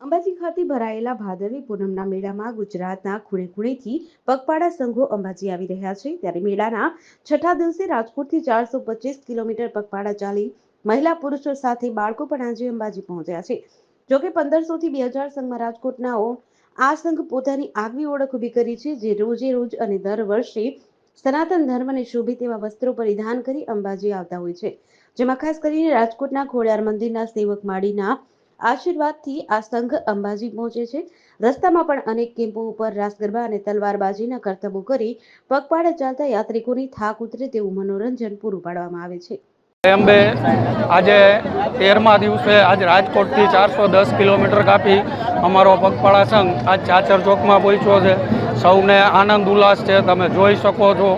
અંબાજી ખાતે ભરાયેલા ભાદરવી પૂનમના મેળામાં ગુજરાતના ખૂણે ખૂણેથી પગપાળા સંઘો અંબાજી આવી રહ્યા છે. ત્યારે મેળાના છઠ્ઠા દિવસે રાજકોટથી ચારસો પચીસ કિલોમીટર પગપાળા ચાલી મહિલા પુરુષો સાથે બાળકો પણ આજે અંબાજી પહોંચ્યા છે. જોકે પંદરસોથી બે હજાર સંઘમાં રાજકોટનાઓ આ સંઘ પોતાની આગવી ઓળખ ઊભી કરી છે, જે રોજે રોજ અને દર વર્ષે સનાતન ધર્મને શોભે તેવા વસ્ત્રો પરિધાન કરી અંબાજી આવતા હોય છે. જેમાં ખાસ કરીને રાજકોટના ખોડિયાર મંદિરના સેવક માળીના આશીર્વાદથી આ સંઘ અંબાજી પહોંચે છે. રસ્તામાં પણ અનેક કેમ્પો ઉપર રાસ ગરબા અને તલવારબાજીના કરતબો કરી પગપાળા ચાલતા યાત્રિકોની થાક ઉતરે તેવું મનોરંજન પૂરું પાડવામાં આવે છે. અંબે આજે તેરમા દિવસે આજ રાજકોટથી ચારસો દસ કિલોમીટર કાપી અમારો પગપાળા સંઘ આજ ચાચર ચોકમાં પહોંચ્યો છે. સૌને આનંદ ઉલ્લાસ છે. તમે જોઈ શકો છો.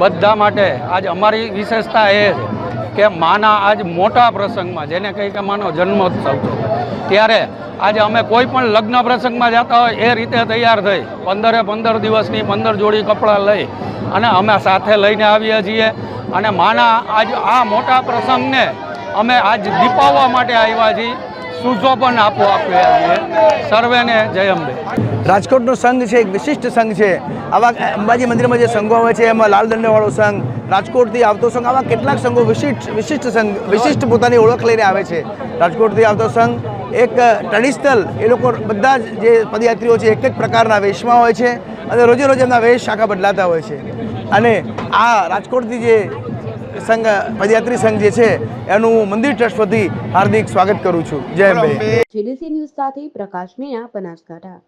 બધા માટે આજ અમારી વિશેષતા એ છે. કે માના આજ મોટા પ્રસંગમાં, જેને કહી કે માનો જન્મોત્સવ. ત્યારે આજે અમે કોઈ પણ લગ્ન પ્રસંગમાં જતા હોય, એ રીતે તૈયાર થઈ, પંદરે પંદર દિવસની પંદર જોડી કપડાં લઈ, અને અમે સાથે લઈને આવીએ છીએ. અને માના આજ આ મોટા પ્રસંગને અમે આજ દીપાવવા માટે આવ્યા છીએ. સુશોભન આપો આપે સર્વેને જય અંબે. રાજકોટનો સંઘ છે, એક વિશિષ્ટ સંઘ છે. આવા અંબાજી મંદિરમાં જે સંઘો આવે છે, એમાં લાલ દંડવાળો સંઘ, રાજકોટથી આવતો સંઘ, આવા કેટલાક સંઘો વિશિષ્ટ વિશિષ્ટ સંઘ, વિશિષ્ટ પોતાની ઓળખ લઈને આવે છે. રાજકોટથી આવતો સંઘ, એક ટ્રેડિશનલ એ લોકો બધા જ જે પદયાત્રીઓ છે, એક જ પ્રકારના વેશમાં હોય છે અને રોજે રોજ એમના વેશ આખા બદલાતા હોય છે. અને આ રાજકોટથી જે સંઘ, પદયાત્રી સંઘ જે છે, એનું મંદિર ટ્રસ્ટ વતી હાર્દિક સ્વાગત કરું છું. જય ભાઈ જીડીસી ન્યૂઝ સાથે પ્રકાશ મીણા, બનાસકાંઠા.